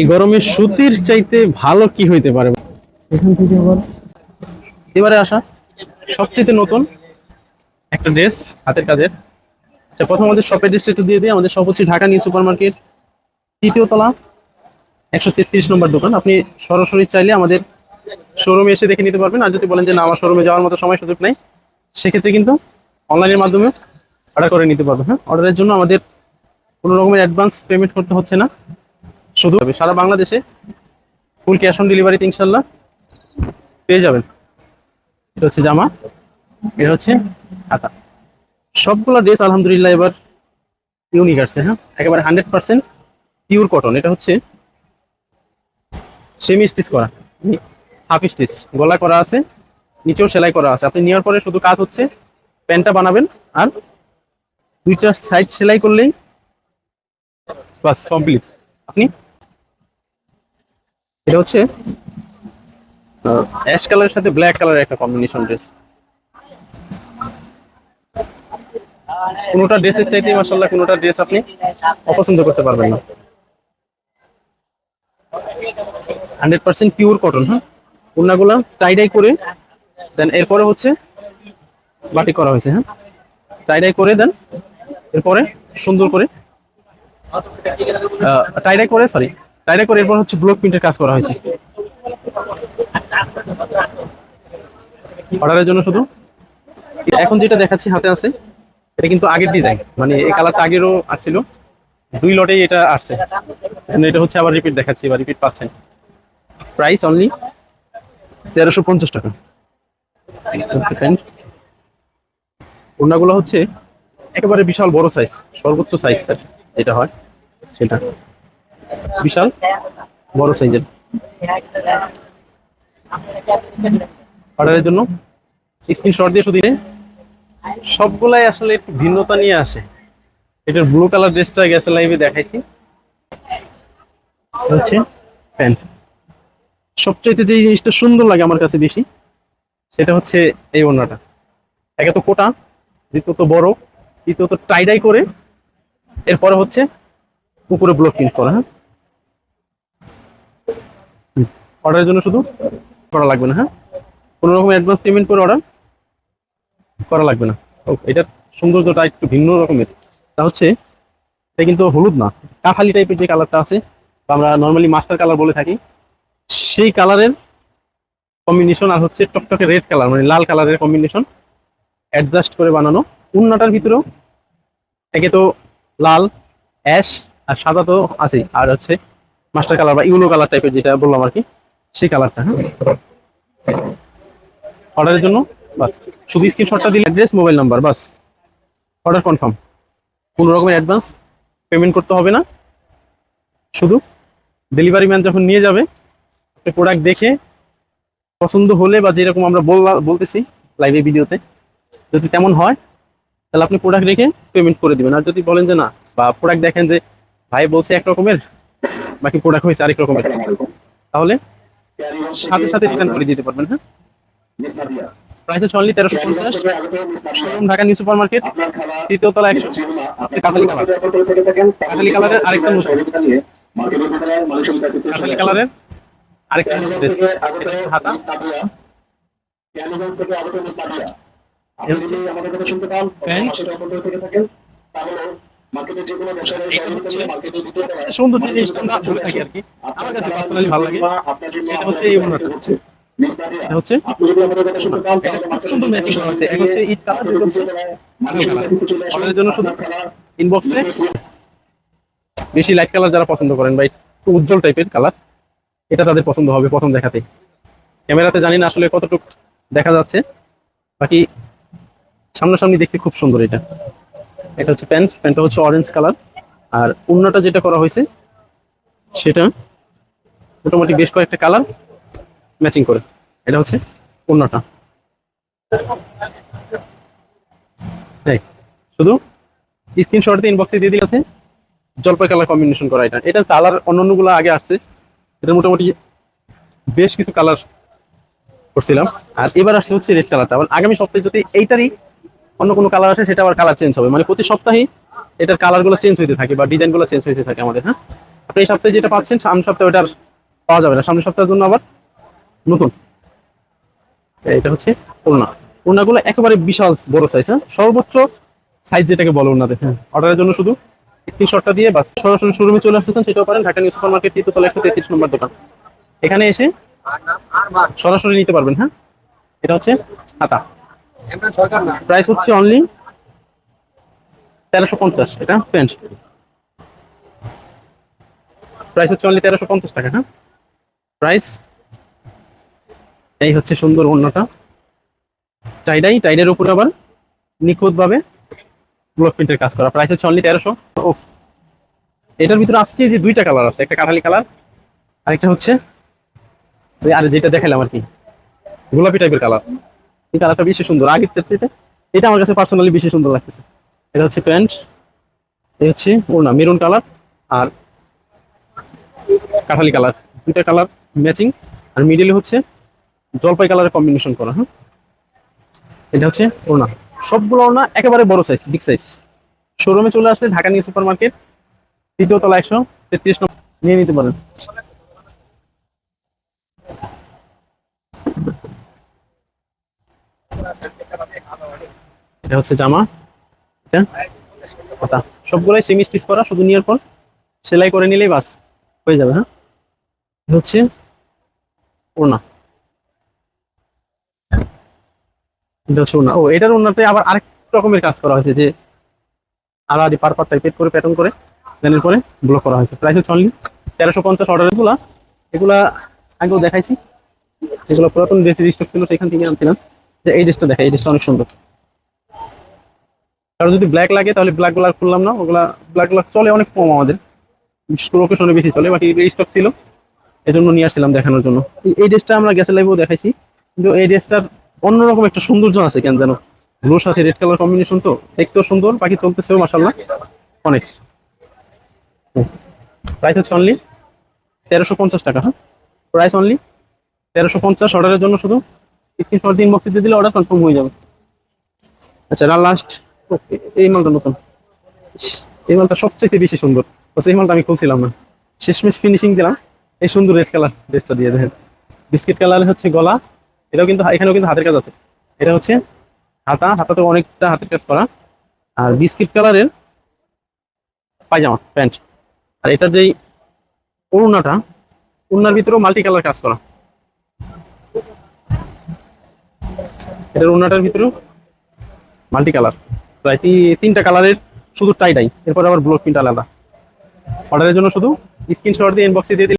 এই গরমে সুতির চাইতে ভালো কি হইতে পারে? সেখান থেকে আবার এবারে আসা সবচেয়ে নতুন একটা ড্রেস হাতের কাজের। আচ্ছা প্রথম আমাদের শপের ড্রেসটা একটু দিয়ে দিই। আমাদের শপ হচ্ছে ঢাকা নিউ সুপার মার্কেট তৃতীয় তলা একশো তেত্রিশ নম্বর দোকান। আপনি সরাসরি চাইলে আমাদের শোরুমে এসে দেখে নিতে পারবেন। আর যদি বলেন যে না আমার শোরুমে যাওয়ার মতো সময় সুযোগ নেই সেক্ষেত্রে কিন্তু অনলাইনের মাধ্যমে অর্ডার করে নিতে পারবেন হ্যাঁ? অর্ডারের জন্য আমাদের কোনো রকমের অ্যাডভান্স পেমেন্ট করতে হচ্ছে না। শুধু সারা বাংলাদেশে ফুল ক্যাশ অন ডেলিভারিতে ইনশাল্লাহ পেয়ে যাবেন। এটা হচ্ছে জামা, এটা হচ্ছে হাতা সবগুলো ড্রেস আলহামদুলিল্লাহ এবার ইউনিক আসছে হ্যাঁ? একেবারে হান্ড্রেড পার্সেন্ট পিওর কটন এটা হচ্ছে সেমি স্টিচ করা হাফ স্টিচ গলা করা আছে, নিচেও সেলাই করা আছে। আপনি নেওয়ার পরে শুধু কাজ হচ্ছে প্যান্টটা বানাবেন আর দুইটা সাইড সেলাই করলেই বাস কমপ্লিট আপনি এটা হচ্ছে অ্যাশ কালারের সাথে ব্ল্যাক কালারের একটা কম্বিনেশন ড্রেস কোনোটা ড্রেসের চাইতে মাসাল্লাহ কোনোটা ড্রেস আপনি অপছন্দ করতে পারবেন না। হান্ড্রেড পার্সেন্ট পিওর কটন হ্যাঁ? ওড়নাগুলা টাইডাই করে দেন এরপরে হচ্ছে বাটি করা হয়েছে হ্যাঁ? টাইডাই করে দেন এরপরে সুন্দর করে টাইডাই করে সরি টাইডাই করে এরপর হচ্ছে ব্লক প্রিন্টের কাজ করা হয়েছে। অর্ডারের জন্য শুধু? এখন যেটা দেখাচ্ছি হাতে আছে, এটা কিন্তু আগের ডিজাইন মানে এই কালারটা আগেরও আসছিল। দুই লটেই এটা আসছে। এটা হচ্ছে আবার রিপিট দেখাচ্ছি, বা রিপিট পাচ্ছেন। প্রাইস অনলি তেরোশো পঞ্চাশ টাকা। ওড়নাগুলো হচ্ছে একেবারে বিশাল বড় সাইজ সর্বোচ্চ সাইজ স্যার যেটা হয়, সেটা। বিশাল? বড় সাইজের? অর্ডারের জন্য? স্ক্রিনশট দিয়ে শুধু সবগুলাই আসলে একটু ভিন্নতা নিয়ে আসে। এটার ব্লু কালার ড্রেসটা গেছে লাইভে দেখাইছি। হচ্ছে প্যান্ট। সবচাইতে যে জিনিসটা সুন্দর লাগে আমার কাছে বেশি, সেটা হচ্ছে এই ওড়নাটা। একে তো কোটা, দ্বিতীয়ত বড়, তৃতীয়ত টাইডাই করে, এরপরে হচ্ছে উপরে ব্লক প্রিন্ট করা হ্যাঁ? অর্ডারের জন্য শুধু করা লাগবে না হ্যাঁ? কোনো রকম অ্যাডভান্স পেমেন্ট করে অর্ডার করা লাগবে না। ও এটার সৌন্দর্যটা একটু ভিন্ন রকমের। তা হচ্ছে, এটা কিন্তু হলুদ না, কাঠালি টাইপের যে কালারটা আছে আমরা নর্মালি মাস্টার কালার বলে থাকি, সেই কালারের কম্বিনেশন আর হচ্ছে টকটকে রেড কালার মানে লাল কালারের কম্বিনেশন অ্যাডজাস্ট করে বানানো। উন্নাটার ভিতরেও একে তো লাল অ্যাশ আর সাদা তো আছেই। আর হচ্ছে মাস্টার কালার বা ইউলো কালার টাইপের যেটা বললাম আর কি সেই কালারটা হ্যাঁ? অর্ডারের জন্য? বাস। শুধু স্ক্রিনশটটা দিলে অ্যাড্রেস মোবাইল নাম্বার বাস। অর্ডার কনফার্ম কোনো রকমের অ্যাডভান্স পেমেন্ট করতে হবে না। শুধু ডেলিভারি ম্যান যখন নিয়ে যাবে প্রোডাক্ট দেখে পছন্দ হলে বা যেরকম আমরা বলতেছি লাইভে ভিডিওতে যদি তেমন হয়, তাহলে আপনি প্রোডাক্ট রেখে পেমেন্ট করে দিবেন। আর যদি বলেন যে না, বা প্রোডাক্ট দেখেন যে ভাই বলছে এক রকমের, বাকি প্রোডাক্ট হয়েছে আরেক রকমের, তাহলে সাথে সাথে রিটার্ন করে দিতে পারবেন হ্যাঁ? প্রাইস হচ্ছে অনলি তেরোশো পঞ্চাশ। Showroom Dhaka new super market তৃতীয় তলা একশো। কাঠালি কালার। কাঠালি কালারের আরেকটা নতুন কাঠালি কালারের আরেকটা হাতা। সবচেয়ে সুন্দর যে জিনিসটা আমরা বলে আর কি। আমার কাছে পার্সোনালি ভালো লাগে। সেটা হচ্ছে এই ওনাটা হচ্ছে এটা খুব সুন্দর ম্যাচিং করা হয়েছে। এক হচ্ছে ইট কালার দুই হচ্ছে অর্ডারের জন্য শুধু ইনবক্সে বেশি লাইট কালার যারা পছন্দ করেন বা একটু উজ্জ্বল টাইপের কালার এটা তাদের পছন্দ হবে প্রথম দেখাতে। ক্যামেরাতে জানি না আসলে কতটুকু দেখা যাচ্ছে। বাকি সামনাসামনি দেখতে খুব সুন্দর এটা। এটা হচ্ছে প্যান্ট, প্যান্টটা হচ্ছে অরেঞ্জ কালার আর অন্যটা যেটা করা হয়েছে, সেটা মোটামুটি বেশ কয়েকটা কালার ম্যাচিং করে। এটা হচ্ছে অন্যটা শুধু স্ক্রিনশটতে ইনবক্সে দিয়ে দিলে জলপাই কালার কম্বিনেশন করা এটা। এটা কালার অন্যান্যগুলো আগে আসছে। এটা মোটামুটি বেশ কিছু কালার করছিলাম। আর এবার আসছে হচ্ছে রেড কালারটা আগামী সপ্তাহে যদি এইটারই অন্য কোনো কালার আসে, সেটা আবার কালার চেঞ্জ হবে। মানে প্রতি সপ্তাহে এটার কালারগুলো চেঞ্জ হইতে থাকে বা ডিজাইনগুলো চেঞ্জ হইতে থাকে আমাদের হ্যাঁ? আপনি এই সপ্তাহে যেটা পাচ্ছেন, সামনের সপ্তাহে ওটার পাওয়া যাবে না। সামনের সপ্তাহের জন্য আবার নতুন। এটা হচ্ছে ওড়না। ওড়নাগুলো একেবারে বিশাল বড় সাইজ হ্যাঁ? সর্বোচ্চ সাইজ যেটাকে বলো ওড়নাতে হ্যাঁ? অর্ডারের জন্য শুধু স্ক্রিনশটটা দিয়ে বাস। সরাসরি শোরুমে চলে আসতেছেন, সেটাও পারেন। ঢাকা নিউ সুপার মার্কেট তৃতীয়তলা একশো তেত্রিশ নম্বর দোকান। এখানে এসে সরাসরি নিতে পারবেন হ্যাঁ? এটা হচ্ছে হাতা। প্রাইস হচ্ছে অনলি তেরোশো পঞ্চাশ, এটা প্যান্ট প্রাইস হচ্ছে অনলি তেরোশো পঞ্চাশ টাকা হ্যাঁ? প্রাইস, এই হচ্ছে সুন্দর অন্যটা টাইডাই টাইডের উপরে আবার নিখুঁতভাবে ব্লক প্রিন্টের কাজ করা। প্রাইস হচ্ছে অনলি তেরোশো। ওফ। এটার ভিতরে আজকে যে দুইটা কালার আছে, একটা কাঠালি কালার আরেকটা হচ্ছে আর যেটা দেখালাম আর কি, গোলাপি টাইপের কালার এই কালারটা বেশি সুন্দর আগের এটা আমার কাছে পার্সোনালি বেশি সুন্দর লাগতেছে। এটা হচ্ছে প্যান্ট, এই হচ্ছে ওড়না, মেরুন কালার আর কাঠালি কালার। দুইটা কালার ম্যাচিং আর মিডিলে হচ্ছে জলপাই কালারের কম্বিনেশন করা হ্যাঁ? এটা হচ্ছে ওড়না। সবগুলো ওড়না একেবারে বড় সাইজ বিগ সাইজ শোরুমে চলে আসলে ঢাকা নিউ সুপার মার্কেট তৃতীয় তলা একশো তেত্রিশ নম্বর নিয়ে নিতে পারেন। এটা হচ্ছে জামা, এটা কথা সবগুলোই সেমি স্টিচ করা, শুধু নেওয়ার পর সেলাই করে নিলেই বাস, হয়ে যাবে হ্যাঁ? হচ্ছে ওড়না। এটা হচ্ছে ওড়না। ও, এটার ওড়নাতে আবার আরেক রকমের কাজ করা হয়েছে, যে আলাদি পারপার টাইপের করে প্যাটার্ন করে দেনের পরে ব্লক করা হয়েছে। প্রাইস হচ্ছে অনলি তেরোশো পঞ্চাশ অর্ডারগুলা এগুলা আগেও দেখাইছি। এগুলো পুরাতন ড্রেসের স্টক ছিল সেখান থেকে আনছিলাম। যে এই ড্রেসটা দেখা এই ড্রেসটা অনেক সুন্দর। কারণ যদি ব্ল্যাক লাগে, তাহলে ব্ল্যাক আর খুললাম না। ওগুলা ব্ল্যাকগুলো চলে অনেক কম আমাদের। বিশেষ করে বেশি চলে, বাকি এই স্টক ছিল। এজন্য নিয়ে আসছিলাম দেখানোর জন্য। এই- ড্রেসটা আমরা গ্যাসের লাইভেও দেখাইছি। কিন্তু এই ড্রেসটার অন্যরকম একটা সৌন্দর্য আছে কেন জানো? ব্লুর সাথে রেড কালার কম্বিনেশন তো দেখতেও সুন্দর, বাকি চলতেছেও মাসাল্লাহ অনেক। প্রাইস হচ্ছে অনলি তেরোশো পঞ্চাশ টাকা হ্যাঁ? প্রাইস অনলি তেরোশো পঞ্চাশ অর্ডারের জন্য শুধু স্ক্রিনশট দিন বক্সে দিয়ে দিলে অর্ডার কনফার্ম হয়ে যাবে। আচ্ছা লাস্ট এই মালটা নতুন। এই মালটা সবচেয়ে বেশি সুন্দর। এই মালটা আমি খুলছিলাম না। শেষমেশ ফিনিশিং দিলাম। এই সুন্দর রেড কালার ড্রেসটা দিয়ে দেখেন। বিস্কিট কালার হচ্ছে গলা। এটাও কিন্তু, এখানেও কিন্তু হাতের কাজ আছে। এটা হচ্ছে হাতা। হাতাতে অনেকটা হাতের কাজ করা। আর বিস্কিট কালারের পায়জামা, প্যান্ট। আর এটার যেই ওড়নাটা, ওড়নার ভিতরেও মাল্টি কালার কাজ করা। এটার ওড়নাটার ভিতরেও মাল্টি কালার প্রায় তিনটা কালারের শুধু টাই টাই এরপর আবার ব্লক প্রিন্ট আলাদা। অর্ডারের জন্য শুধু স্ক্রিনশট দিয়ে ইনবক্সে দিয়ে